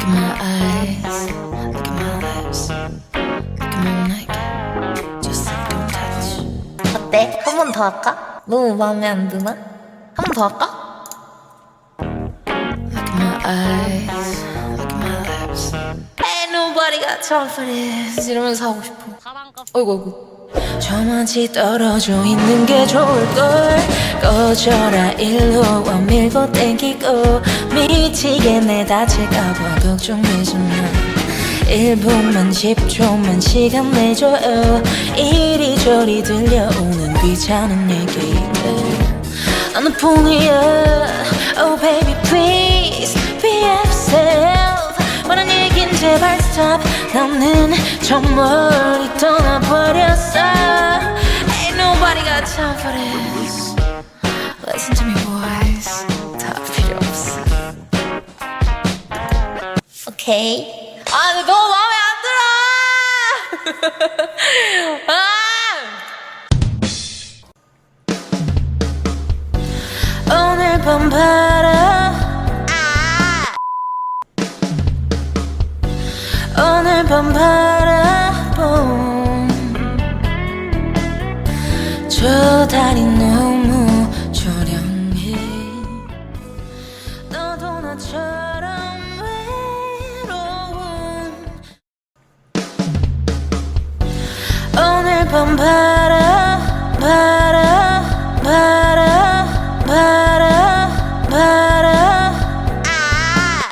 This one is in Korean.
Look at my eyes, look at my lips, look at my neck. Just don't touch. 어때? 한 번 더 할까? 너무 마음에 안 드나? 한 번 더 할까? Look at my eyes, look at my lips. Ain't nobody got time for this 이러면서 하고 싶어 어이구 어이구 저만치 떨어져 있는 게 좋을걸. 꺼져라 일로 와 밀고 땡기고 미치겠네 다칠까봐 걱정되지만 1분만 10초만 시간 내줘요. 이리저리 들려오는 귀찮은 얘기들. 나는 폰이야 제발 stop 나는 저 멀리 떠나버렸어 Ain't nobody got time for this Listen to me boys 다 필요 없어 오케이 아 근데 너무 마음에 안 들어 아 오늘 밤 오늘 밤 바라봄. 저 달이 너무 조령해. 너도 나처럼 외로운. 오늘 밤바